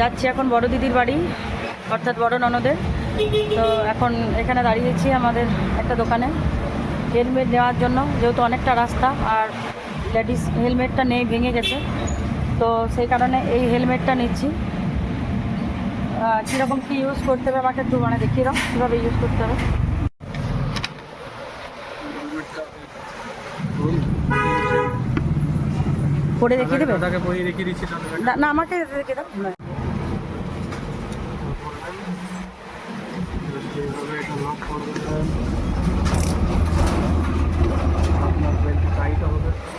যাচ্ছি এখন বড় দিদির বাড়ি অর্থাৎ বড় ননদের। তো এখন এখানে দাঁড়িয়েছি আমাদের একটা দোকানে হেলমেট নেওয়ার জন্য যেহেতু অনেকটা রাস্তা আর লেডিস হেলমেটটা নেই ভেঙে গেছে। তো সেই কারণে এই হেলমেটটা নিচ্ছি। কীরকম কী ইউজ করতে হবে আমাকে একটু মানে দেখিয়ে দাও কীভাবে ইউজ করতে হবে। পরে দেখিয়ে দেবে? না আমাকে দেখিয়ে দাও।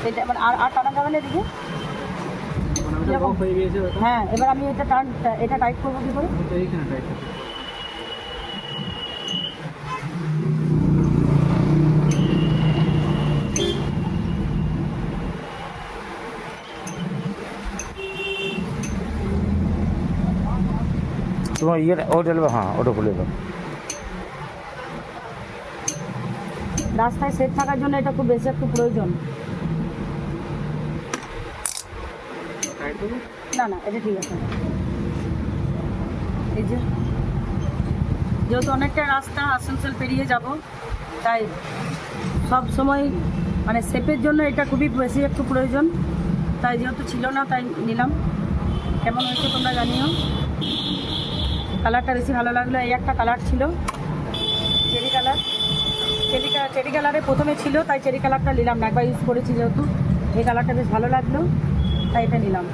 এটা মানে আর আর হয়ে, এবার আমি এটা এটা টাইট করব কী করে? তোমার ইয়ে ওটা হ্যাঁ ওটা খুলে দাও। রাস্তায় সেট থাকার জন্য এটা খুব বেশি একটু প্রয়োজন। না না, এটা ঠিক আছে। এই যে, যেহেতু অনেকটা রাস্তা আসানসোল পেরিয়ে যাব, তাই সব সময় মানে সেফের জন্য এটা খুবই বেশি একটু প্রয়োজন। তাই যেহেতু ছিল না, তাই নিলাম। কেমন হয়েছে তোমরা জানিও। কালারটা বেশি ভালো লাগল, এই একটা কালার ছিল, cherry colour. Cherry colour cherry কালারে প্রথমে ছিল তাই চেরি কালারটা নিলাম না। একবার ইউজ করেছি যেহেতু এই কালারটা বেশ ভালো লাগল তাই এটা নিলাম।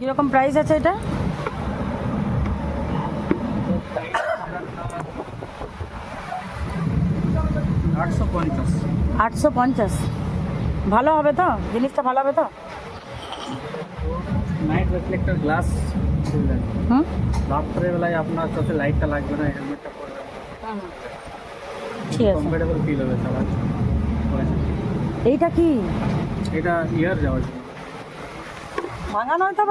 কীরকম প্রাইস আছে এটা? আটশো পঞ্চাশ। ভালো হবে তো? জিনিসটা ভালো হবে তো? নাইট রিফ্লেক্টর গ্লাস হুম রাত্রের বেলায় আপনার চোখে লাইটটা লাগবে না হেলমেটটা পরবেন ঠিক আছে। কমফোর্টেবল ফিল হবে চালার এইটা কি? এটা ইয়ার যাওয়ার জন্য। ভাঙা নয় তো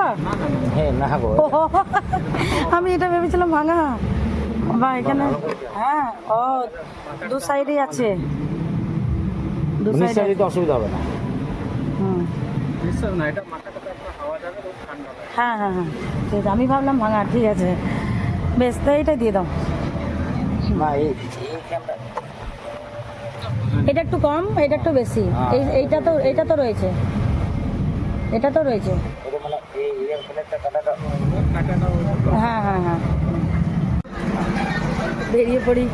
হ্যাঁ না গো আমি এটা ভেবেছিলাম ভাঙা। বা এখানে হ্যাঁ ও দু সাইডেই আছে। দু সাইডে নিশ্চয়ই অসুবিধা হবে না। হুম। এটা হ্যাঁ হ্যাঁ হ্যাঁ ঠিক আছে আমি ভাবলাম ভাঙা ঠিক আছে। বেশ তো এইটা দিয়ে দাও। এটা একটু কম এটা একটু বেশি। এই এইটা তো এইটা তো রয়েছে। এটা তো রয়েছে। এটা মানে হ্যাঁ হ্যাঁ হ্যাঁ। বেরিয়ে পড়ি।